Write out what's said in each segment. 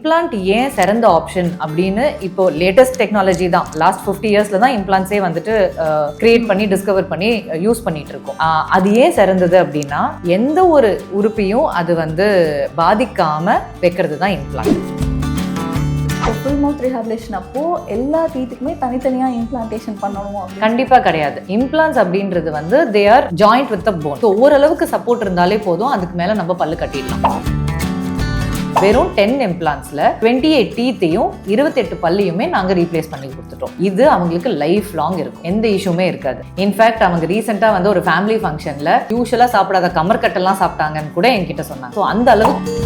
Implant ஏன் சிறந்த option அப்படின்னு இப்போ லேட்டஸ்ட் டெக்னாலஜி தான். லாஸ்ட் ஃபிஃப்டி இயர்ஸ்ல தான் இம்ப்ளான்ஸே வந்துட்டு கிரியேட் பண்ணி டிஸ்கவர் பண்ணி யூஸ் பண்ணிட்டு இருக்கோம். அது ஏன் சிறந்தது அப்படின்னா எந்த ஒரு உறுப்பையும் அது வந்து பாதிக்காம வைக்கிறது தான் இம்ப்ளான்ட் ஃபுல் மவுத் ரிஹாபிலேஷன் அப்போ எல்லா டீத்துக்குமே தனித்தனியா இம்ப்ளான்டேஷன் பண்ணணும் அப்படின்னு? கண்டிப்பா கிடையாது. இம்ப்ளான்ஸ் அப்படின்றது வந்து they are joint with bone so ஓரளவுக்கு சப்போர்ட் இருந்தாலே போதும் அதுக்கு மேல நம்ம பல்லு கட்டிடலாம். வெறும் டென் எம்ப்ளான்ஸ்ல டுவெண்ட்டி எயிட் டீத்தையும் இருபத்தெட்டு பல்லியுமே நாங்க ரீப்ளேஸ் பண்ணி கொடுத்துட்டோம். இது அவங்களுக்கு லைஃப் லாங் இருக்கும். எந்த இஷ்யூமே இருக்காது. இன்ஃபேக்ட் அவங்க ரீசெண்டா வந்து ஒரு ஃபேமிலி ஃபங்க்ஷன்ல யூஸ்வலா சாப்பிடாத கமர்கட்டெல்லாம் சாப்பிட்டாங்கன்னு கூட என்கிட்ட சொன்னாங்க. ஸோ அந்த அளவுக்கு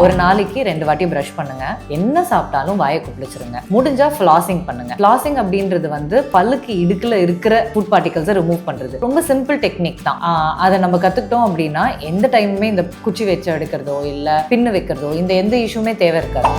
ஒரு நாளைக்கு ரெண்டு வாட்டி ப்ரஷ் பண்ணுங்க. என்ன சாப்பிட்டாலும் வாயை குப்பிச்சிருங்க முடிஞ்சா ஃபிளாசிங் பண்ணுங்க. ஃபிளாசிங் அப்படின்றது வந்து பல்லுக்கு இடுக்குல இருக்கிற ஃபுட் பார்ட்டிகல்ஸை ரிமூவ் பண்றது. ரொம்ப சிம்பிள் டெக்னிக் தான். அதை நம்ம கத்துக்கிட்டோம் அப்படின்னா எந்த டைமுமே இந்த குச்சி வச்சு எடுக்கிறதோ இல்ல பின்னு வைக்கிறதோ இந்த எந்த இஷ்யூமே தேவை இருக்காது.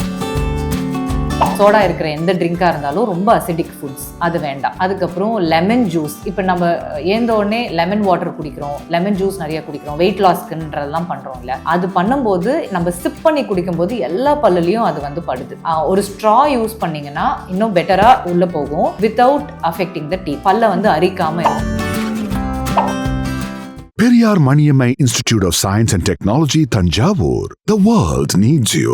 சோடா இருக்கிற எந்த ட்ரிங்காக இருந்தாலும் ரொம்ப அசிடிக் ஃபுட்ஸ் அது வேண்டாம். அதுக்கப்புறம் லெமன் ஜூஸ் இப்போ நம்ம ஏந்த உடனே லெமன் வாட்டர் குடிக்கிறோம். லெமன் ஜூஸ் நிறைய குடிக்கிறோம். வெயிட் லாஸ்க்குன்றதெல்லாம் பண்ணுறோம்ல அது பண்ணும்போது நம்ம சிப் பண்ணி குடிக்கும்போது எல்லா பல்லுலையும் அது வந்து படுது. ஒரு ஸ்ட்ரா யூஸ் பண்ணிங்கன்னா இன்னும் பெட்டராக உள்ளே போகும். வித்தவுட் அஃபெக்டிங் த டீ பல்ல வந்து அரிக்காமல் இருக்கும். Periyar Maniammai Institute of Science and Technology, Tanjavur. The world needs you.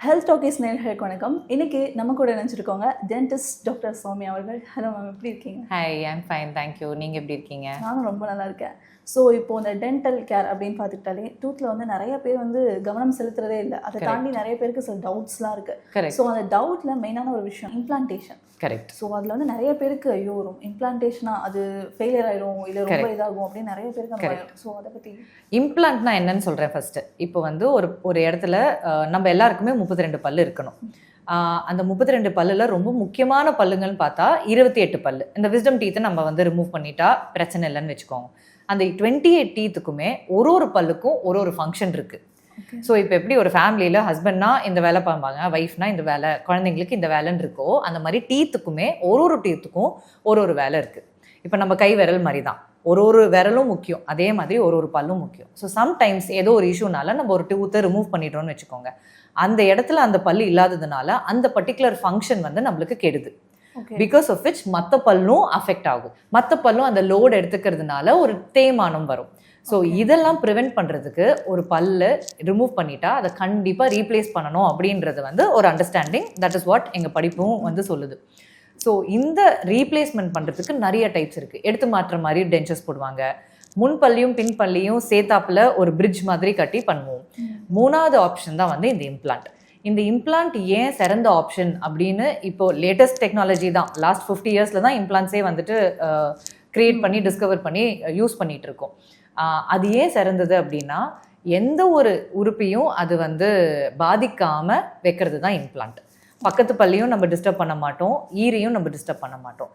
Health talkies நேர்களுக்கு வணக்கம். இன்னைக்கு நம்ம கூட நினைச்சிருக்கோங்க டென்டிஸ்ட் டாக்டர் சௌமி அவர்கள். ஹலோ மேம் எப்படி இருக்கீங்க? ஹாய் ஐம் ஃபைன் தேங்க்யூ நீங்கள் எப்படி இருக்கீங்க? நானும் ரொம்ப நல்லா இருக்கேன். ஸோ இப்போ இந்த டென்டல் கேர் அப்படின்னு பார்த்துக்கிட்டாலே டூத்தில் வந்து நிறைய பேர் வந்து கவனம் செலுத்துறதே இல்லை. அதை. தாண்டி நிறைய பேருக்கு சில டவுட்ஸ்லாம் இருக்கு. ஸோ அந்த டவுட்ல மெயினான ஒரு விஷயம் இம்ப்ளான்டேஷன் கரெக்ட் ஸோ அதில் வந்து நிறைய பேருக்கு ஐயோ வரும் இம்ப்ளான்டேஷனா அது ஃபெயிலியர் ஆயிரும் இல்லை ரொம்ப. இதாகும் அப்படின்னு நிறைய பேருக்கு ஸோ அதை பற்றி இம்ப்ளான்ட்னா என்னன்னு சொல்கிறேன் ஃபர்ஸ்ட் இப்போ வந்து ஒரு ஒரு இடத்துல நம்ம எல்லாருக்குமே முப்பத்தி ரெண்டு பல்லு இருக்கணும். அந்த முப்பத்தி ரெண்டு பல்லில் ரொம்ப முக்கியமான பல்லுங்கள்னு பார்த்தா இருபத்தி எட்டு பல்லு. இந்த விஸ்டம் டீத்தை நம்ம வந்து ரிமூவ் பண்ணிட்டா பிரச்சனை இல்லைன்னு வச்சுக்கோங்க. அந்த டுவெண்ட்டி எயிட் டீத்துக்குமே ஒரு ஒரு பல்லுக்கும் ஒரு ஒரு ஃபங்க்ஷன் இருக்குது ஸோ இப்போ எப்படி ஒரு ஃபேமிலியில் ஹஸ்பண்ட்னா இந்த வேலை பார்ப்பாங்க ஒய்ஃப்னா இந்த வேலை குழந்தைங்களுக்கு இந்த வேலைன்னு இருக்கோ அந்த மாதிரி டீத்துக்குமே ஒரு ஒரு டீத்துக்கும் ஒரு ஒரு வேலை இருக்குது இப்போ நம்ம கை விரல் மாதிரி தான் ஒரு ஒரு விரலும் முக்கியம். அதே மாதிரி ஒரு ஒரு பல்லும் முக்கியம். ஸோ சம்டைம்ஸ் ஏதோ ஒரு இஷ்யூனால நம்ம ஒரு டூத்தை ரிமூவ் பண்ணிட்டோம்னு வச்சுக்கோங்க. அந்த இடத்துல அந்த பல்லு இல்லாததுனால அந்த பர்டிகுலர் ஃபங்க்ஷன் வந்து நம்மளுக்கு கெடுது. பிகாஸ் ஆஃப் விச் மற்ற பல்லும் அஃபெக்ட் ஆகும். மற்ற பல்லும் அந்த லோடு எடுத்துக்கிறதுனால ஒரு தேய்மானம் வரும். ஸோ இதெல்லாம் ப்ரிவென்ட் பண்ணுறதுக்கு ஒரு பல்ல ரிமூவ் பண்ணிட்டா அதை கண்டிப்பாக ரீப்ளேஸ் பண்ணணும் அப்படின்றது வந்து ஒரு அண்டர்ஸ்டாண்டிங் தட் இஸ் வாட் எங்கள் படிப்பும் வந்து சொல்லுது. ஸோ இந்த ரீப்ளேஸ்மெண்ட் பண்ணுறதுக்கு நிறைய டைப்ஸ் இருக்குது எடுத்து மாற்றுற மாதிரி டென்ச்சர்ஸ் போடுவாங்க. முன்பள்ளியும் பின்பள்ளியும் சேத்தாப்பில் ஒரு பிரிட்ஜ் மாதிரி கட்டி பண்ணுவோம். மூணாவது ஆப்ஷன் தான் வந்து இந்த இம்ப்ளான்ட் இந்த இம்ப்ளான்ட் ஏன் சிறந்த ஆப்ஷன் அப்படின்னு இப்போ லேட்டஸ்ட் டெக்னாலஜி தான். லாஸ்ட் ஃபிஃப்டி இயர்ஸில் தான் இம்ப்ளான்ஸே வந்துட்டு க்ரியேட் பண்ணி டிஸ்கவர் பண்ணி யூஸ் பண்ணிகிட்டு இருக்கோம். அது ஏன் சிறந்தது அப்படின்னா எந்த ஒரு உறுப்பையும் அது வந்து பாதிக்காமல் வைக்கிறது தான் இம்ப்ளான்ட் பக்கத்து பல்லையும் நம்ம டிஸ்டர்ப் பண்ண மாட்டோம் ஈரையும் நம்ம டிஸ்டர்ப் பண்ண மாட்டோம்.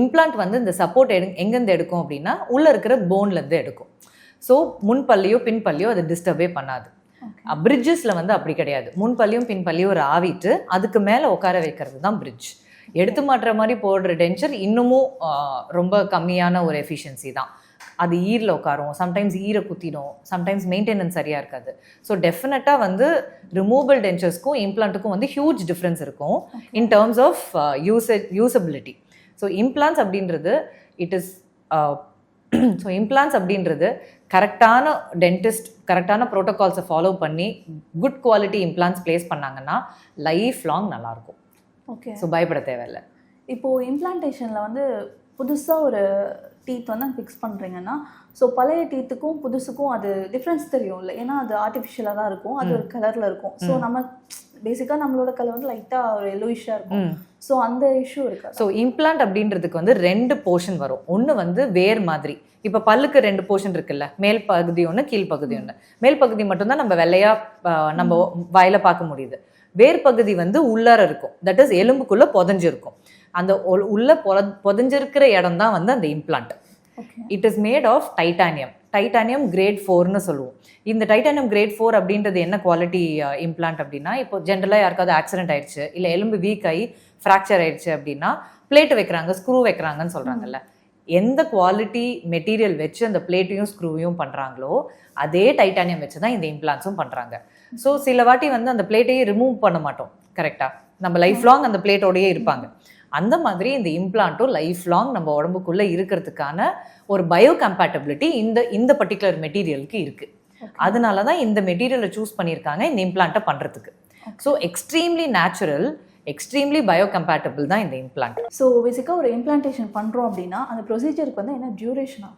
இம்ப்ளான்ட் வந்து இந்த சப்போர்ட் எடு எங்கேருந்து எடுக்கும் அப்படின்னா உள்ளே இருக்கிற போன்லேருந்து எடுக்கும். ஸோ முன்பல்லையோ பின்பல்லையோ அதை டிஸ்டர்பே பண்ணாது. பிரிட்ஜஸில் வந்து அப்படி கிடையாது. முன்பல்லியும் பின்பல்லியும் ஒரு ஆவிட்டு அதுக்கு மேலே உட்கார வைக்கிறது தான் பிரிட்ஜ் எடுத்து மாட்டுற மாதிரி போடுற டென்ச்சர் இன்னமும் ரொம்ப கம்மியான ஒரு எஃபிஷியன்சி தான். அது ஈரில் உட்காரும். சம்டைம்ஸ் ஈரை குத்திடும். சம்டைம்ஸ் மெயின்டெனன்ஸ் சரியாக இருக்காது. ஸோ டெஃபினட்டாக வந்து ரிமூவபிள் டென்ச்சர்ஸ்க்கும் இம்ப்ளான்ட்டுக்கும் வந்து ஹியூஜ் டிஃப்ரென்ஸ் இருக்கும் in terms of use usability so implants அப்படின்றது இட் இஸ் ஸோ இம்ப்ளான்ஸ் அப்படின்றது கரெக்டான டென்டிஸ்ட் கரெக்டான ப்ரோட்டோகால்ஸை ஃபாலோ பண்ணி குட் குவாலிட்டி இம்ப்ளான்ஸ் ப்ளேஸ் பண்ணாங்கன்னா லைஃப் லாங் நல்லாயிருக்கும் ஓகே ஸோ பயப்பட தேவையில்லை. இப்போ இம்ப்ளான்டேஷனில் வந்து புதுசாக ஒரு டீத் வந்து ஃபிக்ஸ் பண்ணுறீங்கன்னா ஸோ பழைய டீத்துக்கும் புதுசுக்கும் அது டிஃப்ரென்ஸ் தெரியும்ல. ஏன்னா அது ஆர்டிஃபிஷியலாக தான் இருக்கும். அது ஒரு கலரில் இருக்கும். ஸோ நம்ம பேசிக்காக நம்மளோட கலர் வந்து லைட்டாக ஒரு எல்லோயிஷாக இருக்கும். ஸோ அந்த இஷ்யூ இருக்கா ஸோ இம்ப்ளான்ட் அப்படின்றதுக்கு வந்து ரெண்டு போர்ஷன் வரும். ஒன்று வந்து வேர் மாதிரி. இப்போ பல்லுக்கு ரெண்டு போர்ஷன் இருக்குல்ல. மேல் பகுதி ஒன்று கீழ் பகுதி ஒன்று மேல் பகுதி மட்டும்தான் நம்ம வெள்ளையா ஆஹ், நம்ம வாயில பார்க்க முடியுது. வேர் பகுதி வந்து உள்ளார இருக்கும். தட் இஸ் எலும்புக்குள்ள புதஞ்சிருக்கும் அந்த உள்- உள்ள பொத- புதஞ்சிருக்கிற இடம் தான் வந்து அந்த implant it is made of titanium titanium grade ஃபோர்னு சொல்லுவோம். இந்த டைட்டானியம் கிரேட் ஃபோர் அப்படின்றது என்ன குவாலிட்டி இம்ப்ளான்ட் அப்படின்னா இப்போ ஜென்ரலாக யாருக்காவது ஆக்சிடென்ட் ஆயிடுச்சு இல்லை எலும்பு வீக் ஆகி ஃப்ராக்சர் ஆயிடுச்சு அப்படின்னா பிளேட் வைக்கிறாங்க ஸ்க்ரூ வைக்கிறாங்கன்னு சொல்கிறாங்கல்ல எந்த குவாலிட்டி மெட்டீரியல் வச்சு அந்த பிளேட்டையும் ஸ்க்ரூவையும் பண்ணுறாங்களோ அதே டைட்டானியம் வச்சு தான் இந்த இம்ப்ளான்ஸும் பண்ணுறாங்க ஸோ சில வாட்டி வந்து அந்த பிளேட்டையே ரிமூவ் பண்ண மாட்டோம் கரெக்டாக நம்ம லைஃப் லாங் அந்த பிளேட்டோடயே இருப்பாங்க. அந்த மாதிரி இந்த இம்ப்ளான்ட்டும் லைஃப் லாங் நம்ம உடம்புக்குள்ளே இருக்கிறதுக்கான ஒரு பயோ கம்பேட்டபிலிட்டி இந்த இந்த பர்டிகுலர் மெட்டீரியலுக்கு இருக்குது அதனால தான் இந்த மெட்டீரியலை சூஸ் பண்ணியிருக்காங்க இந்த இம்ப்ளான்ட்டை பண்ணுறதுக்கு so extremely natural extremely biocompatible தான் இந்த இம்ப்ளான்ட் ஸோ பேசிக்காக ஒரு இம்ப்ளான்டேஷன் பண்ணுறோம் அப்படின்னா அந்த ப்ரொசீஜருக்கு வந்து என்ன டியூரேஷனா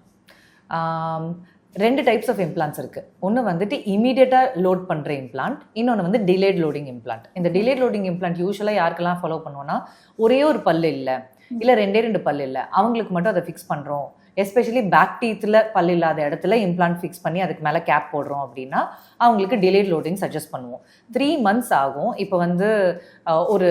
ஆம், ரெண்டு டைப்ஸ் ஆஃப் இம்ப்ளான்ஸ் இருக்குது ஒன்று வந்துட்டு இமீடியட்டாக லோட் பண்ணுற இம்ப்ளான்ட் இன்னொன்று வந்து டிலேட் லோடிங் இம்ப்ளான்ட் இந்த டிலேட் லோடிங் இம்ப்ளான்ட் யூஸ்வலாக யாருக்கெல்லாம் ஃபாலோ பண்ணுவோன்னா ஒரே ஒரு பல்லு இல்லை. இல்லை ரெண்டே ரெண்டு பல்லு இல்லை. அவங்களுக்கு மட்டும் அதை ஃபிக்ஸ் பண்ணுறோம் எஸ்பெஷலி பேக் டீத்தில் பல் இல்லாத இடத்துல இம்ப்ளான்ட் ஃபிக்ஸ் பண்ணி அதுக்கு மேலே கேப் போடுறோம் அப்படின்னா அவங்களுக்கு டிலேட் லோடிங் சஜஸ்ட் பண்ணுவோம். த்ரீ மந்த்ஸ் ஆகும். இப்போ வந்து ஒரு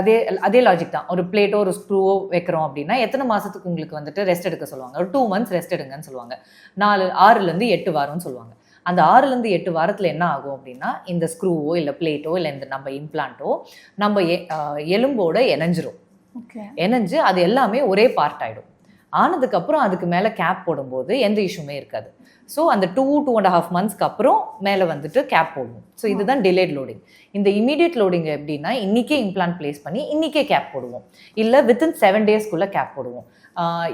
அதே அதே லாஜிக் தான். ஒரு பிளேட்டோ ஒரு ஸ்க்ரூவோ வைக்கிறோம் அப்படின்னா எத்தனை மாதத்துக்கு உங்களுக்கு வந்துட்டு ரெஸ்ட் எடுக்க சொல்லுவாங்க? ஒரு டூ மந்த்ஸ் ரெஸ்ட் எடுங்கன்னு சொல்லுவாங்க. நாலு ஆறுலேருந்து எட்டு வாரம்னு சொல்லுவாங்க. அந்த ஆறுலேருந்து எட்டு வாரத்தில் என்ன ஆகும் அப்படின்னா இந்த ஸ்க்ரூவோ இல்லை பிளேட்டோ இல்லை இந்த நம்ம இம்ப்ளான்ட்டோ நம்ம எலும்போட இணைஞ்சிரும். ஓகே இணைஞ்சு அது எல்லாமே ஒரே பார்ட் ஆகிடும் ஆனதுக்கப்புறம் அதுக்கு மேலே கேப் போடும்போது எந்த இஷ்யூமே இருக்காது. ஸோ அந்த டூ டூ அண்ட் ஹாஃப் மந்த்ஸ்க்கு அப்புறம் மேலே வந்துட்டு கேப் போடுவோம் ஸோ இதுதான் டிலேட் லோடிங் இந்த இமீடியட் லோடிங் எப்படின்னா இன்றைக்கே இம்ப்ளான்ட் ப்ளேஸ் பண்ணி இன்றைக்கே கேப் போடுவோம். இல்லை வித்தின் செவன் டேஸ்க்குள்ளே கேப் போடுவோம்.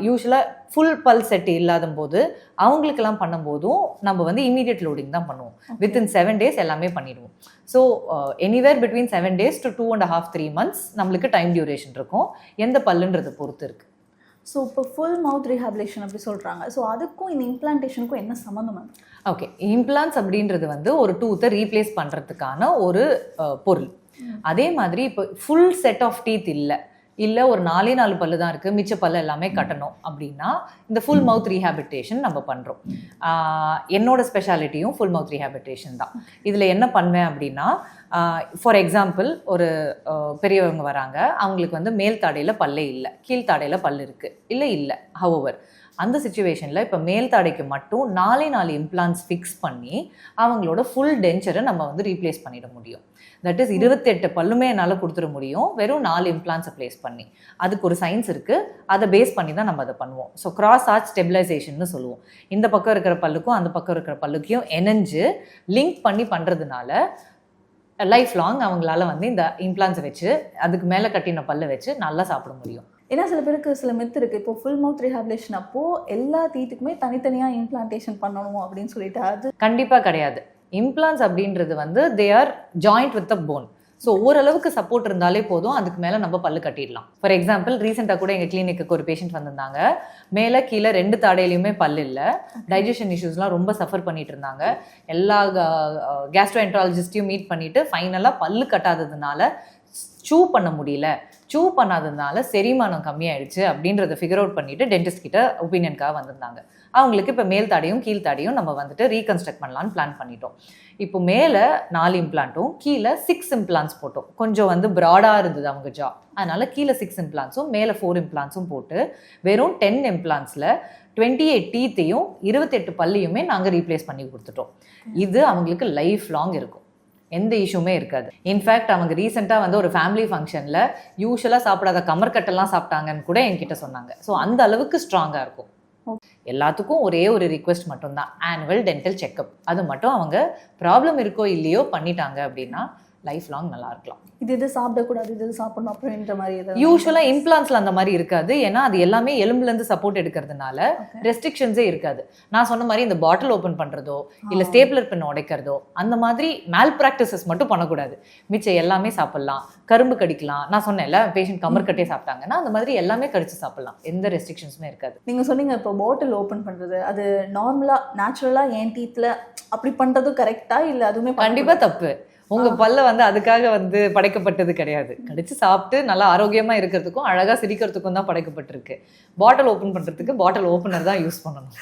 யூஸ்வலாக ஃபுல் பல் செட் இல்லாத போது அவங்களுக்கெல்லாம் பண்ணும்போதும் நம்ம வந்து இமீடியட் லோடிங் தான் பண்ணுவோம். வித்தின் செவன் டேஸ் எல்லாமே பண்ணிடுவோம். So anywhere between seven days to two and half three months நம்மளுக்கு டைம் டியூரேஷன் இருக்கும். எந்த பல்லுன்றதை பொறுத்து இருக்கு. ஸோ இப்போ ஃபுல் மவுத் ரீஹாபிலேஷன் அப்படி சொல்கிறாங்க ஸோ அதுக்கும் இந்த இம்ப்ளான்டேஷனுக்கும் என்ன சம்மந்தம் மேம் ஓகே இம்ப்ளான்ஸ் அப்படின்றது வந்து ஒரு டூத்தை ரீப்ளேஸ் பண்ணுறதுக்கான ஒரு பொருள். அதே மாதிரி இப்போ ஃபுல் செட் ஆஃப் டீத் இல்லை. இல்லை ஒரு நாலே நாலு பல்லு தான் இருக்குது மிச்ச பல்லு எல்லாமே கட்டணும் அப்படின்னா இந்த ஃபுல் மவுத் ரீஹாபிட்டேஷன் நம்ம பண்ணுறோம் என்னோட ஸ்பெஷாலிட்டியும் ஃபுல் மவுத் ரீஹாபிட்டேஷன் தான். இதில் என்ன பண்ணுவேன் அப்படின்னா ஃபார் எக்ஸாம்பிள் ஒரு பெரியவங்க வராங்க. அவங்களுக்கு வந்து மேல் தாடையில் பல்லே இல்லை. கீழ் தாடையில் பல் இருக்குது இல்லை இல்லை. ஹவோவர் அந்த சுச்சுவேஷனில் இப்போ மேல் தாடைக்கு மட்டும் நாலே நாலு இம்ப்ளான்ஸ் ஃபிக்ஸ் பண்ணி அவங்களோட ஃபுல் டென்ச்சரை நம்ம வந்து ரீப்ளேஸ் பண்ணிட முடியும். தட் இஸ் இருபத்தெட்டு பல்லுமே என்னால் கொடுத்துட முடியும். வெறும் நாலு இம்ப்ளான்ஸை ப்ளேஸ் பண்ணி. அதுக்கு ஒரு சயின்ஸ் இருக்குது அதை பேஸ் பண்ணி தான் நம்ம அதை பண்ணுவோம். ஸோ கிராஸ் ஆர்ட் ஸ்டெபிலைசேஷன்னு சொல்லுவோம். இந்த பக்கம் இருக்கிற பல்லுக்கும் அந்த பக்கம் இருக்கிற பல்லுக்கும் இணைஞ்சு லிங்க் பண்ணி பண்ணுறதுனால லைஃப் லாங் அவங்களால வந்து இந்த இம்ப்ளான்ஸை வச்சு அதுக்கு மேலே கட்டின பல்லை வச்சு நல்லா சாப்பிட முடியும். ஏன்னா சில பேருக்கு சில மித்து இருக்குது இப்போ ஃபுல் மவுத் ரீஹாபிலேஷன் அப்போ எல்லா தீத்துக்குமே தனித்தனியாக இம்ப்ளான்டேஷன் பண்ணணும் அப்படின்னு சொல்லிட்டு அது கண்டிப்பாக கிடையாது. இம்ப்ளான்ஸ் அப்படின்றது வந்து they are joint with the bone so ஓரளவுக்கு சப்போர்ட் இருந்தாலே போதும். அதுக்கு மேலே நம்ம பல்லு கட்டிடலாம். ஃபார் எக்ஸாம்பிள் ரீசெண்டாக கூட எங்கள் கிளினிக்கு ஒரு பேஷண்ட் வந்திருந்தாங்க. மேலே கீழே ரெண்டு தாடையிலையுமே பல் இல்லை. டைஜஷன் இஷ்யூஸ்லாம் ரொம்ப சஃபர் பண்ணிட்டு இருந்தாங்க. எல்லா கேஸ்ட்ரோஎன்ட்ராலஜிஸ்டையும் மீட் பண்ணிட்டு ஃபைனலாக பல்லு கட்டாததுனால சூ பண்ண முடியல. சூ பண்ணாததுனால செரிமானம் கம்மியாயிடுச்சு அப்படின்றத ஃபிகர் அவுட் பண்ணிட்டு டென்டிஸ்ட் கிட்ட ஒப்பீனியனுக்காக வந்திருந்தாங்க. அவங்களுக்கு இப்போ மேல் தாடியும் கீழ் தாடியும் நம்ம வந்துட்டு ரீகன்ஸ்ட்ரக்ட் பண்ணலான்னு பிளான் பண்ணிட்டோம். இப்போ மேலே நாலு இம்ப்ளான்ட்டும் கீழே சிக்ஸ் இம்ப்ளான்ஸ் போட்டோம். கொஞ்சம் வந்து ப்ராடாக இருந்தது அவங்க ஜா அதனால கீழே சிக்ஸ் இம்ப்ளான்ஸும் மேலே ஃபோர் இம்ப்ளான்ஸும் போட்டு வெறும் டென் இம்ப்ளான்ஸில் டுவெண்ட்டி எயிட் டீத்தையும் இருபத்தெட்டு பல்லியுமே நாங்கள் ரீப்ளேஸ் பண்ணி கொடுத்துட்டோம். இது அவங்களுக்கு லைஃப் லாங் இருக்கும். எந்த இஷ்யூமே இருக்காது. இன்ஃபேக்ட் அவங்க ரீசெண்டாக வந்து ஒரு ஃபேமிலி ஃபங்க்ஷனில் யூஸ்வலாக சாப்பிடாத கமர்கட்டெல்லாம் சாப்பிட்டாங்கன்னு கூட என்கிட்ட சொன்னாங்க. ஸோ அந்த அளவுக்கு ஸ்ட்ராங்காக இருக்கும். எல்லாத்துக்கும் ஒரே ஒரு ரிக்வெஸ்ட் மட்டும்தான். ஆனுவல் டென்டல் செக்கப் அது மட்டும் அவங்க ப்ராப்ளம் இருக்கோ இல்லையோ பண்ணிட்டாங்க அப்படின்னா லைஃப் லாங் நல்லா இருக்கலாம் இது இது சாப்பிடக்கூடாது இது இது சாப்பிடணும் அப்படின்ற மாதிரி யூஸ்வலாக இம்ப்ளான்ஸ்ல அந்த மாதிரி இருக்காது. ஏன்னா அது எல்லாமே எலும்புலேருந்து சப்போர்ட் எடுக்கிறதுனால. ரெஸ்ட்ரிக்ஷன்ஸே இருக்காது. நான் சொன்ன மாதிரி இந்த பாட்டில் ஓப்பன் பண்ணுறதோ இல்லை ஸ்டேப்லர் பின் உடைக்கிறதோ அந்த மாதிரி மேல் ப்ராக்டிசஸ் மட்டும் பண்ணக்கூடாது. மிச்சம் எல்லாமே சாப்பிடலாம். கரும்பு கடிக்கலாம். நான் சொன்னேன்ல பேஷண்ட் கமர் கட்டே சாப்பிட்டாங்கன்னா அந்த மாதிரி எல்லாமே கடிச்சு சாப்பிடலாம். எந்த ரெஸ்ட்ரிக்ஷன்ஸுமே இருக்காது. நீங்கள் சொன்னீங்க இப்போ பாட்டில் ஓப்பன் பண்ணுறது அது நார்மலாக நேச்சுரலாக என் டீத்தில் அப்படி பண்ணுறதும் கரெக்டாக இல்லை அதுவுமே கண்டிப்பா தப்பு. உங்க பல்ல வந்து அதுக்காக வந்து படைக்கப்பட்டது கிடையாது. கடிச்சு சாப்பிட்டு நல்லா ஆரோக்கியமா இருக்கிறதுக்கும் அழகா சிரிக்கிறதுக்கும் தான் படைக்கப்பட்டிருக்கு. பாட்டில் ஓபன் பண்றதுக்கு பாட்டில் ஓபனர் தான் யூஸ் பண்ணணும்.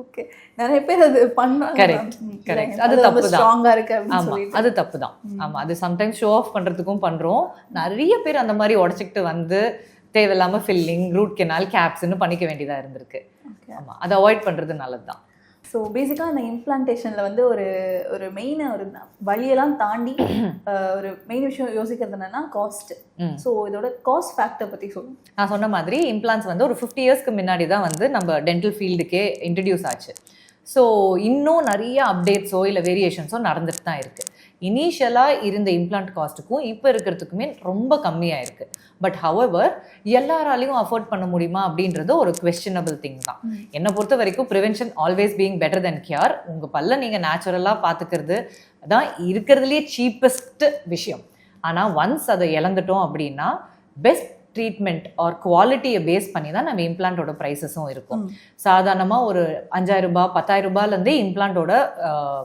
ஓகே. நிறைய பேர் அது பண்ணுறாங்க Correct, correct. அது தப்பு தான். இருக்கு அப்படின்னு ஆமா சொல்லிட்டு. அது தப்பு தான் ஆமா அது சம்டைம்ஸ் ஷோ ஆஃப் பண்றதுக்கும் பண்றோம். நிறைய பேர் அந்த மாதிரி உடச்சிக்கிட்டு வந்து தேவையில்லாம ஃபில்லிங் ரூட் கெனால் கேப்ஸ்னு பண்ணிக்க வேண்டியதா இருந்திருக்கு. ஆமா அதை அவாய்ட் பண்றது நல்லது தான் ஸோ பேசிக்காக இந்த இம்ப்ளான்டேஷனில் வந்து ஒரு ஒரு மெயின் ஒரு வழியெல்லாம் தாண்டி ஒரு மெயின் விஷயம் யோசிக்கிறது என்னன்னா காஸ்ட். ஸோ இதோட காஸ்ட் ஃபேக்டர் பற்றி சொல்லுங்க. நான் சொன்ன மாதிரி இம்ப்ளான்ஸ் வந்து ஒரு ஃபிஃப்டி இயர்ஸ்க்கு முன்னாடி தான் வந்து நம்ம டென்டல் ஃபீல்டுக்கே இன்ட்ரடியூஸ் ஆச்சு. ஸோ இன்னும் நிறைய அப்டேட்ஸோ இல்லை வேரியேஷன்ஸோ நடந்துட்டு தான் இருக்குது இனிஷியலாக இருந்த இம்ப்ளான்ட் காஸ்ட்டுக்கும் இப்போ இருக்கிறதுக்குமே ரொம்ப கம்மியாக இருக்குது பட் ஹவவர் எல்லாராலையும் அஃபோர்ட் பண்ண முடியுமா அப்படின்றது ஒரு கொஸ்டினபிள் திங் தான். என்னை பொறுத்த வரைக்கும் prevention always being better then cure உங்கள் பல்ல நீங்கள் நேச்சுரலாக பார்த்துக்கிறது தான் இருக்கிறதுலே சீப்பஸ்ட் விஷயம். ஆனால் ஒன்ஸ் அதை இழந்துட்டோம் அப்படின்னா பெஸ்ட் ட்ரீட்மெண்ட் ஆர் குவாலிட்டியை பேஸ் பண்ணி தான் நம்ம இம்ப்ளான்ட்டோட ப்ரைஸஸும் இருக்கும். சாதாரணமாக ஒரு அஞ்சாயிரம் ரூபாய் பத்தாயிரம் ரூபாயிலேருந்தே இம்ப்ளான்ட்டோட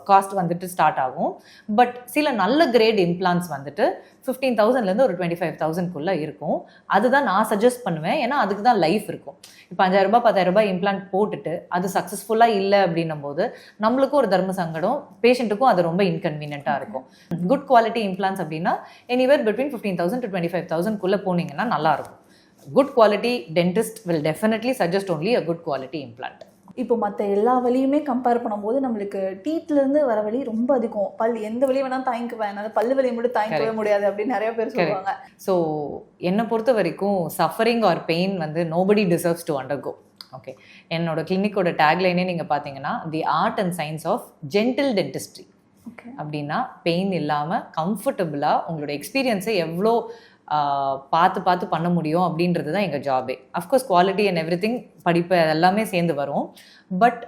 காஸ்ட் வந்துட்டு ஸ்டார்ட் ஆகும். பட் சில நல்ல கிரேட் இம்ப்ளான்ஸ் வந்துட்டு ஃபிஃப்டீன் தௌசண்ட்லேருந்து ஒரு டுவெண்ட்டி ஃபைவ் தௌசண்ட்குள்ளே இருக்கும். அதுதான் நான் சஜஸ்ட் பண்ணுவேன். ஏன்னா அதுக்கு தான் லைஃப் இருக்கும். இப்போ அஞ்சாயிரரூபா ரூபாய் இம்ப்ளான்ட் போட்டுட்டு அது சக்ஸஸ்ஃபுல்லாக இல்லை அப்படின்னும் போது நம்மளுக்கும் ஒரு தர்ம சங்கடம் பேஷண்ட்டுக்கும் அது ரொம்ப இன்கன்வீனியண்ட்டாக இருக்கும். குட் குவாலிட்டி இம்ப்ளான்ஸ் அப்படின்னா anywhere between fifteen thousand to twenty five தௌசண்ட்குள்ளே போனீங்கன்னா நல்லாயிருக்கும் good quality dentist will definitely suggest only a good quality implant இப்போ மற்ற எல்லா வலியுமே கம்பேர் பண்ணும்போது நம்மளுக்கு டீத்ல இருந்து வர வலி ரொம்ப அதிகம். பல் எந்த வலி வேணா தாங்கிக்குவேன். என்னால பல்லு வலி மட்டும் தாங்கிக்கவே. முடியாது அப்படின்னு நிறைய பேர் சொல்லுவாங்க. ஸோ என்னை பொறுத்த வரைக்கும் சஃபரிங் ஆர் பெயின் வந்து nobody deserves to undergo okay என்னோட கிளினிக்கோட டேக்லைனே நீங்கள் பார்த்தீங்கன்னா the art and science of gentle dentistry okay அப்படின்னா பெயின் இல்லாமல் கம்ஃபர்டபுளாக உங்களோட எக்ஸ்பீரியன்ஸை எவ்வளோ பார்த்து பார்த்து பண்ண முடியும் அப்படின்றது தான் எங்கள் ஜாபே of course quality and everything படிப்பு எல்லாமே சேர்ந்து வரும். பட்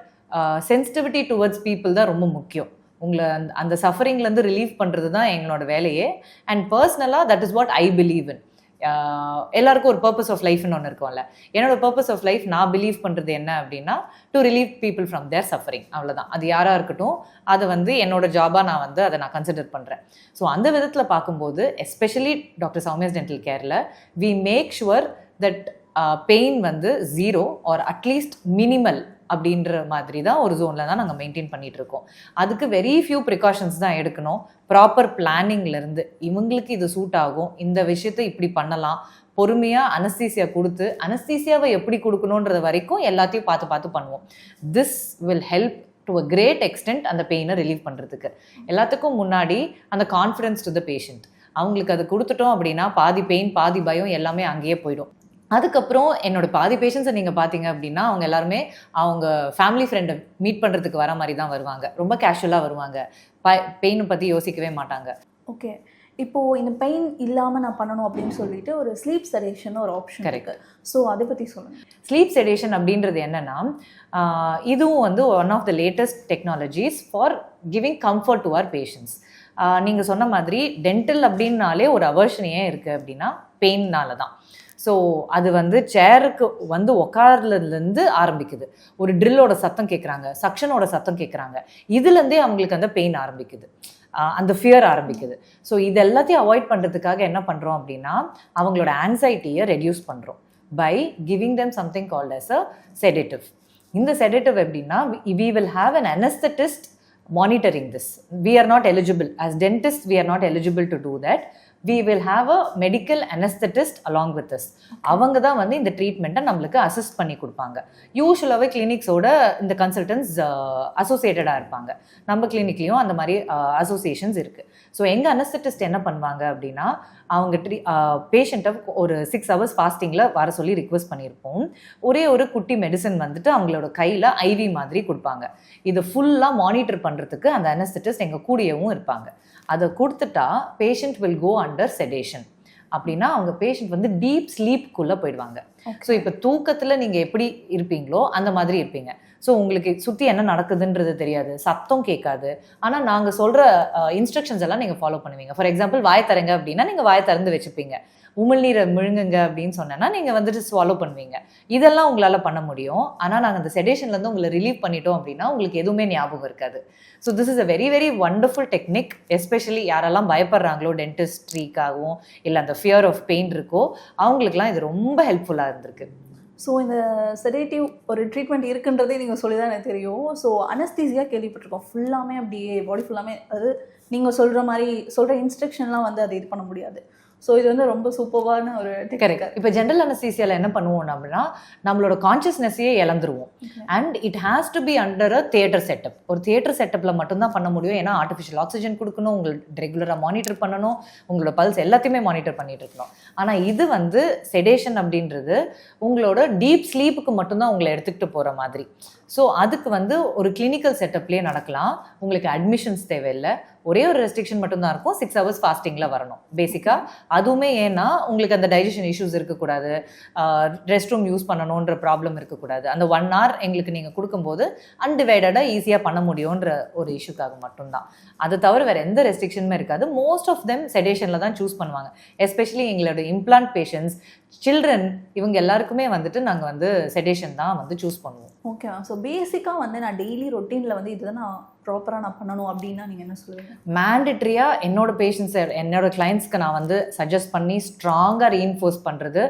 சென்சிட்டிவிட்டி டுவர்ட்ஸ் பீப்புள் தான் ரொம்ப முக்கியம். உங்களை அந்த அந்த சஃபரிங்லேருந்து ரிலீவ் பண்ணுறது தான் எங்களோட வேலையே. அண்ட் பர்சனலாக that is what I believe in எல்லாருக்கும் ஒரு பர்பஸ் ஆஃப் லைஃப்னு ஒன்று இருக்கும்ல. என்னோட பர்பஸ் ஆஃப் லைஃப் நான் பிலீவ் பண்ணுறது என்ன அப்படின்னா to relieve people from their suffering அவ்வளோதான் அது யாராக இருக்கட்டும் அதை வந்து என்னோட ஜாபாக நான் வந்து அதை நான் கன்சிடர் பண்ணுறேன் ஸோ அந்த விதத்தில் பார்க்கும்போது especially doctor Soumya's dental கேரில் we make sure that pain வந்து zero or at least minimal அப்படின்ற மாதிரி தான் ஒரு ஜோனில் தான் நாங்கள் மெயின்டைன் பண்ணிகிட்டு இருக்கோம் அதுக்கு வெரி ஃபியூ ப்ரிகாஷன்ஸ் தான் எடுக்கணும். ப்ராப்பர் பிளானிங்லேருந்து இவங்களுக்கு இது சூட் ஆகும். இந்த விஷயத்தை இப்படி பண்ணலாம். பொறுமையாக அனஸ்தீசியா கொடுத்து அனஸ்தீசியாவை எப்படி கொடுக்கணுன்றது வரைக்கும் எல்லாத்தையும் பார்த்து பார்த்து பண்ணுவோம். This will help to a great extent அந்த பெயினை ரிலீவ் பண்ணுறதுக்கு எல்லாத்துக்கும் முன்னாடி அந்த கான்ஃபிடன்ஸ் டு த பேஷண்ட் அவங்களுக்கு அது கொடுத்துட்டோம் அப்படின்னா பாதி பெயின் பாதி பயம் எல்லாமே அங்கேயே போயிடும். அதுக்கப்புறம் என்னோட பாதி பேஷண்ட்ஸை நீங்கள் பார்த்தீங்க அப்படின்னா அவங்க எல்லாருமே அவங்க ஃபேமிலி ஃப்ரெண்டை மீட் பண்ணுறதுக்கு வர மாதிரி தான் வருவாங்க. ரொம்ப கேஷுவலாக வருவாங்க. ப பெயினை பற்றி யோசிக்கவே மாட்டாங்க. ஓகே இப்போ இந்த பெயின் இல்லாம நான் பண்ணணும் அப்படின்னு சொல்லிட்டு ஒரு ஸ்லீப் சடேஷன் ஒரு ஆப்ஷன். இருக்கு. ஸோ அதை பத்தி சொல்லுங்க. ஸ்லீப் செடேஷன் அப்படின்றது என்னன்னா இதுவும் வந்து one of the latest technologies for giving comfort to our patients நீங்கள் சொன்ன மாதிரி டென்டல் அப்படின்னாலே ஒரு அவர்ஷன் ஏன் இருக்குது அப்படின்னா பெயின்னால தான் ஸோ அது வந்து சேருக்கு வந்து உட்கார்றதுலேருந்து ஆரம்பிக்குது. ஒரு ட்ரில்லோட சத்தம் கேட்குறாங்க சக்ஷனோட சத்தம் கேட்குறாங்க இதுலேருந்தே அவங்களுக்கு அந்த பெயின் ஆரம்பிக்குது. அந்த ஃபியர் ஆரம்பிக்குது. ஸோ இது எல்லாத்தையும் அவாய்ட் பண்ணுறதுக்காக என்ன பண்ணுறோம் அப்படின்னா அவங்களோட ஆன்சைட்டியை ரெடியூஸ் பண்ணுறோம் by giving them something called as a sedative இந்த செடேட்டிவ் எப்படின்னா we will have an anaesthetist monitoring this we are not eligible as dentist we are not eligible to do that we will have a medical anaesthetist along with this அவங்க தான் வந்து இந்த ட்ரீட்மெண்ட்டை நம்மளுக்கு assist பண்ணி கொடுப்பாங்க. யூஸ்வலாகவே கிளினிக்ஸோட இந்த கன்சல்டன்ஸ் அசோசியேட்டடாக இருப்பாங்க. நம்ம கிளினிக்லேயும் அந்த மாதிரி அசோசியேஷன்ஸ் இருக்குது ஸோ எங்கள் அனஸ்தட்டிஸ்ட் என்ன பண்ணுவாங்க அப்படின்னா அவங்க ட்ரீ பேஷண்ட்டை ஒரு சிக்ஸ் ஹவர்ஸ் ஃபாஸ்டிங்கில் வர சொல்லி ரிக்வெஸ்ட் பண்ணியிருப்போம் ஒரே ஒரு குட்டி மெடிசன் வந்துட்டு அவங்களோட கையில் ஐவி மாதிரி கொடுப்பாங்க. இதை ஃபுல்லாக மானிட்டர் பண்ணுறதுக்கு அந்த அனஸ்தட்டிஸ்ட் எங்கள் கூடியவும் இருப்பாங்க. அதை கொடுத்துட்டா patient will go under sedation அப்படின்னா அவங்க பேஷண்ட் வந்து டீப் ஸ்லீப்குள்ளே போயிடுவாங்க. ஸோ இப்போ தூக்கத்தில் நீங்கள் எப்படி இருப்பீங்களோ அந்த மாதிரி இருப்பீங்க. ஸோ உங்களுக்கு சுற்றி என்ன நடக்குதுன்றது தெரியாது. சத்தம் கேட்காது. ஆனால் நாங்கள் சொல்கிற இன்ஸ்ட்ரக்ஷன்ஸ் எல்லாம் நீங்கள் ஃபாலோ பண்ணுவீங்க. ஃபார் எக்ஸாம்பிள் வாய் தரங்க அப்படின்னா நீங்கள் வாய் திறந்து வச்சுப்பீங்க. உமிழ்நீரை முழுங்குங்க அப்படின்னு சொன்னேன்னா நீங்கள் வந்துட்டு ஸ்வாலோ பண்ணுவீங்க. இதெல்லாம் உங்களால் பண்ண முடியும். ஆனால் நாங்கள் அந்த செடேஷன்லேருந்து உங்களை ரிலீவ் பண்ணிட்டோம் அப்படின்னா உங்களுக்கு எதுவுமே ஞாபகம் இருக்காது. So this is a very very wonderful technique especially யாரெல்லாம் பயப்படுறாங்களோ டென்டிஸ்ட்ரிக்காகவும் இல்லை அந்த ஃபியர் ஆஃப் பெயின் இருக்கோ அவங்களுக்குலாம் இது ரொம்ப ஹெல்ப்ஃபுல்லாக இருந்திருக்கு. ஸோ இந்த செடேட்டிவ் ஒரு ட்ரீட்மெண்ட் இருக்குன்றதே நீங்கள் சொல்லி தான் எனக்கு தெரியும். ஸோ அனஸ்தீசியாக கேள்விப்பட்டிருக்கோம். ஃபுல்லாமே அப்படியே பாடி ஃபுல்லாமே அது நீங்கள் சொல்கிற மாதிரி சொல்கிற இன்ஸ்ட்ரக்ஷன்லாம் வந்து அதை இது பண்ண முடியாது. ஸோ இது வந்து ரொம்ப சூப்பர்வான ஒரு கரெக்ட் இப்போ ஜென்ரல் அனஸ்தீசியால என்ன பண்ணுவோம் அப்படின்னா நம்மளோட கான்சியஸ்னஸையே இழந்துருவோம். And it has to be under a theatre setup ஒரு தியேட்டர் செட்டப்ல மட்டும்தான் பண்ண முடியும். ஏன்னா ஆர்டிஃபிஷியல் ஆக்சிஜன் கொடுக்கணும் உங்களுக்கு ரெகுலராக மானிட்டர் பண்ணணும் உங்களோட பல்ஸ் எல்லாத்தையுமே மானிட்டர் பண்ணிட்டு இருக்கணும். ஆனா இது வந்து செடேஷன் அப்படின்றது உங்களோட டீப் ஸ்லீப்புக்கு மட்டும்தான் உங்களை எடுத்துக்கிட்டு போற மாதிரி. ஸோ அதுக்கு வந்து ஒரு கிளினிக்கல் செட்டப்லேயே நடக்கலாம். உங்களுக்கு அட்மிஷன்ஸ் தேவையில்லை. ஒரே ஒரு ரெஸ்ட்ரிக்ஷன் மட்டும்தான் இருக்கும். சிக்ஸ் ஹவர்ஸ் ஃபாஸ்டிங்கில் வரணும். பேசிக்காக அதுவுமே ஏன்னா உங்களுக்கு அந்த டைஜஷன் இஷ்யூஸ் இருக்கக்கூடாது. ரெஸ்ட் ரூம் யூஸ் பண்ணணுன்ற ப்ராப்ளம் இருக்கக்கூடாது. அந்த ஒன் ஹவர் எங்களுக்கு நீங்கள் கொடுக்கும்போது அன்டிவைடடாக ஈஸியாக பண்ண முடியுன்ற ஒரு இஷ்யூக்காக மட்டும்தான். அது தவிர வேறு எந்த ரெஸ்ட்ரிக்ஷனுமே இருக்காது. மோஸ்ட் ஆஃப் தெம் செடேஷனில் தான் சூஸ் பண்ணுவாங்க. எஸ்பெஷலி எங்களோட இம்ப்ளான்ட் பேஷண்ட்ஸ் சில்ட்ரன் இவங்க எல்லாருக்குமே வந்துட்டு நாங்கள் வந்து செடேஷன் தான் வந்து சூஸ் பண்ணுவோம். ஓகே மேம் ஸோ பேசிக்காக வந்து நான் டெய்லி ரொட்டீனில் வந்து இதுதான் நான் ப்ராப்பராக நான் பண்ணணும் அப்படின்னா நீங்கள் என்ன சொல்லுவீங்க? மேண்டட்ரியாக என்னோட பேஷண்ட்ஸ் என்னோட கிளைண்ட்ஸ்க்கு நான் வந்து சஜஸ்ட் பண்ணி ஸ்ட்ராங்காக ரீஇன்ஃபோர்ஸ் பண்ணுறது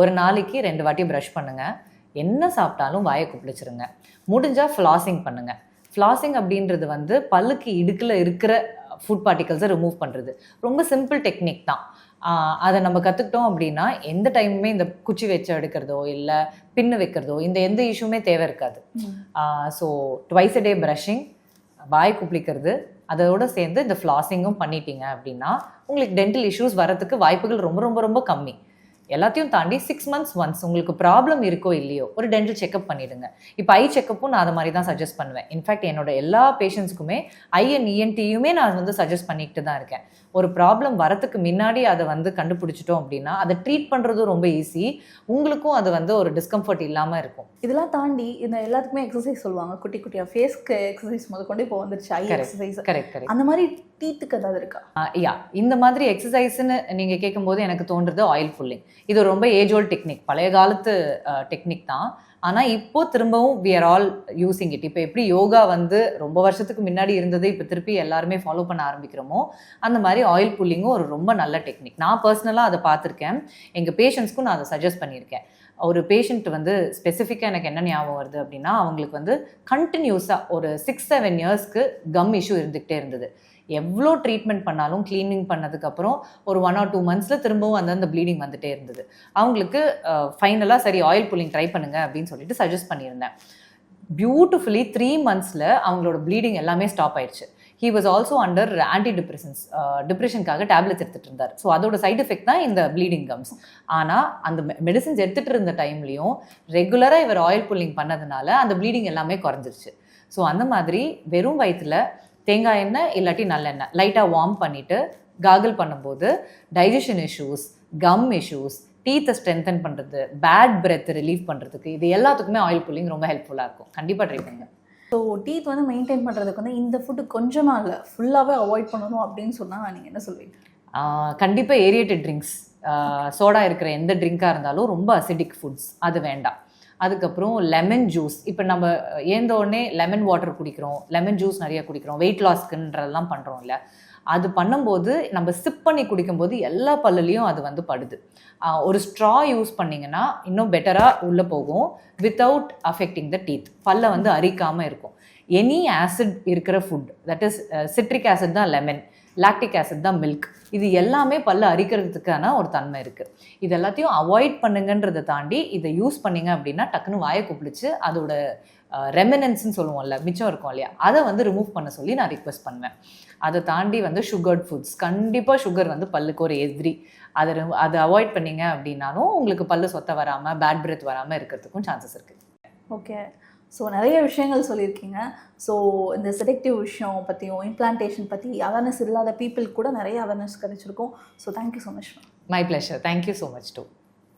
ஒரு நாளைக்கு ரெண்டு வாட்டி ப்ரஷ் பண்ணுங்கள் என்ன சாப்பிட்டாலும் வாயை குப்பிளிச்சிருங்க முடிஞ்சால் ஃப்ளாசிங் பண்ணுங்கள் ஃப்ளாசிங் அப்படின்றது வந்து பல்லுக்கு இடுக்கில் இருக்கிற ஃபுட் பார்ட்டிகல்ஸை ரிமூவ் பண்ணுறது ரொம்ப சிம்பிள் டெக்னிக் தான். அதை நம்ம கற்றுக்கிட்டோம் அப்படின்னா எந்த டைமுமே இந்த குச்சி வச்சு எடுக்கிறதோ இல்லை பின்னு வைக்கிறதோ இந்த எந்த இஷ்யூமே தேவை இருக்காது. So twice a day brushing வாய் குப்பிளிக்கிறது அதோட சேர்ந்து இந்த ஃப்ளாசிங்கும் பண்ணிட்டீங்க அப்படின்னா உங்களுக்கு டென்டல் இஷ்யூஸ் வரதுக்கு வாய்ப்புகள் ரொம்ப ரொம்ப ரொம்ப கம்மி. எல்லாத்தையும் தாண்டி சிக்ஸ் மந்த்ஸ் ஒன்ஸ் உங்களுக்கு ப்ராப்ளம் இருக்கோ இல்லையோ ஒரு டென்டல் செக்அப் பண்ணிடுங்க. இப்போ ஐ செக்கப்பும் நான் அதை மாதிரி தான் சஜஸ்ட் பண்ணுவேன். இன்ஃபேக்ட் என்னோட எல்லா பேஷண்ட்ஸ்க்குமே ஐ அண்ட் இஎன்டியுமே நான் வந்து சஜஸ்ட் பண்ணிக்கிட்டு தான் இருக்கேன். ஒரு ப்ராப்ளம் வரத்துக்கு முன்னாடி அதை வந்து கண்டுபிடிச்சிட்டோம் அப்படின்னா அதை ட்ரீட் பண்ணுறதும் ரொம்ப ஈஸி உங்களுக்கும் அது வந்து ஒரு டிஸ்கம்ஃபர்ட் இல்லாமல் இருக்கும். இதெல்லாம் தாண்டி இந்த எல்லாத்துக்குமே எக்ஸசைஸ் சொல்லுவாங்க. குட்டி குட்டியாக ஃபேஸ்க்கு எக்ஸசைஸ் முதற்கொண்டு இப்போ வந்துருச்சு. ஐ. எக்ஸசைஸ் கரெக்ட் கரெக்ட் அந்த மாதிரி டீத்துக்கு ஏதாவது இருக்கா? யா இந்த மாதிரி எக்ஸசைஸ்னு நீங்கள் கேட்கும்போது எனக்கு தோன்றது ஆயில் புல்லிங் இது ரொம்ப ஏஜ் ஓல்ட் டெக்னிக் பழைய காலத்து டெக்னிக் தான். ஆனால் இப்போ திரும்பவும் we are all using it இப்போ எப்படி யோகா வந்து ரொம்ப வருஷத்துக்கு முன்னாடி இருந்தது இப்போ திருப்பி எல்லாருமே ஃபாலோ பண்ண ஆரம்பிக்கிறோமோ அந்த மாதிரி ஆயில் புல்லிங்கும் ஒரு ரொம்ப நல்ல டெக்னிக் நான் பர்சனலாக அதை பார்த்துருக்கேன். எங்கள் பேஷண்ட்ஸ்க்கும் நான் அதை சஜஸ்ட் பண்ணியிருக்கேன். ஒரு பேஷண்ட் வந்து ஸ்பெசிஃபிக்காக எனக்கு என்ன ஞாபகம் வருது அப்படின்னா அவங்களுக்கு வந்து கண்டினியூஸாக ஒரு சிக்ஸ் செவன் இயர்ஸ்க்கு கம் இஷ்யூ இருந்துக்கிட்டே இருந்தது. எவ்வளோ ட்ரீட்மெண்ட் பண்ணாலும் க்ளீனிங் பண்ணதுக்கப்புறம் ஒரு ஒன் ஆர் டூ மந்த்ஸில் திரும்பவும் அந்த அந்த ப்ளீடிங் வந்துட்டே இருந்தது. அவங்களுக்கு ஃபைனலாக சரி ஆயில் புல்லிங் ட்ரை பண்ணுங்க அப்படின்னு சொல்லிட்டு சஜஸ்ட் பண்ணியிருந்தேன். பியூட்டிஃபுல்லி த்ரீ மந்த்ஸில் அவங்களோட ப்ளீடிங் எல்லாமே ஸ்டாப் ஆயிடுச்சு. He was also under anti depressions டிப்ரெஷனுக்காக tablets எடுத்துகிட்டு இருந்தார். ஸோ அதோட சைட் எஃபெக்ட் தான் இந்த ப்ளீடிங் கம்ஸ் ஆனால் அந்த மெடிசின்ஸ் எடுத்துகிட்டு இருந்த டைம்லையும் ரெகுலராக இவர் ஆயில் புல்லிங் பண்ணதுனால அந்த ப்ளீடிங் எல்லாமே குறைஞ்சிருச்சு. ஸோ அந்த மாதிரி வெறும் வயிற்றுல தேங்காய் எண்ணெய் இல்லாட்டி நல்லெண்ணெய். லைட்டாக வார்ம் பண்ணிவிட்டு காகிள் பண்ணும்போது டைஜஷன் இஷ்யூஸ் கம் இஷ்யூஸ் டீத்தை ஸ்ட்ரென்தன் பண்ணுறது பேட் பிரெத் ரிலீவ் பண்ணுறதுக்கு இது எல்லாத்துக்குமே ஆயில் புல்லிங் ரொம்ப ஹெல்ப்ஃபுல்லாக இருக்கும். கண்டிப்பாக ட்ரை பண்ணுங்க. ஸோ டீத் வந்து மெயின்டைன் பண்ணுறதுக்கு வந்து இந்த ஃபுட்டு கொஞ்சமாக இல்லை ஃபுல்லாகவே அவாய்ட் பண்ணணும் அப்படின்னு சொன்னால் நீங்கள் என்ன சொல்வீங்க? கண்டிப்பாக ஏரியேட்டட் ட்ரிங்க்ஸ் சோடா இருக்கிற எந்த ட்ரிங்காக இருந்தாலும் ரொம்ப அசிடிக் ஃபுட்ஸ் அது வேண்டாம். அதுக்கப்புறம் லெமன் ஜூஸ் இப்போ நம்ம ஏந்த உடனே லெமன் வாட்டர் குடிக்கிறோம் லெமன் ஜூஸ் நிறைய குடிக்கிறோம் வெயிட் லாஸ்க்குன்றதெல்லாம் பண்ணுறோம் இல்லை. அது பண்ணும்போது நம்ம சிப் பண்ணி குடிக்கும்போது எல்லா பல்லுலேயும் அது வந்து படுது. ஒரு ஸ்ட்ரா யூஸ் பண்ணிங்கன்னா இன்னும் பெட்டராக உள்ளே போகும் வித்தவுட் அஃபெக்டிங் த டீத் பல்லை வந்து அரிக்காமல் இருக்கும். எனி ஆசிட் இருக்கிற food that is citric acid தான் லெமன் லாக்டிக் ஆசிட் தான் மில்க் இது எல்லாமே பல்ல அரிக்கிறதுக்கான ஒரு தன்மை இருக்குது இது எல்லாத்தையும் அவாய்ட் பண்ணுங்கன்றதை தாண்டி இதை யூஸ் பண்ணிங்க அப்படின்னா டக்குன்னு வாயை குப்பிடிச்சு அதோட uh, ரெமினன்ஸ்னு சொல்லுவோம்ல மிச்சம் இருக்கும் இல்லையா? அதை வந்து ரிமூவ் பண்ண சொல்லி நான் ரிக்வெஸ்ட் பண்ணுவேன். அதை தாண்டி வந்து சுகர்ட் ஃபுட்ஸ் கண்டிப்பாக சுகர் வந்து பல்லுக்கு ஒரு எதிரி. அதை அதை அவாய்ட் பண்ணிங்க அப்படின்னாலும் உங்களுக்கு பல்லு சொத்த வராமல் பேட் பிரெத் வராமல் இருக்கிறதுக்கும் சான்சஸ் இருக்குது ஓகே ஸோ நிறைய விஷயங்கள் சொல்லியிருக்கீங்க. ஸோ இந்த செலக்டிவ் விஷயம் பற்றியும் இம்ப்ளான்டேஷன் பற்றி அவேர்னஸ் இல்லாத பீப்புள் கூட நிறைய அவேர்னஸ் கிடைச்சிருக்கும். So thank you so much my pleasure thank you so much too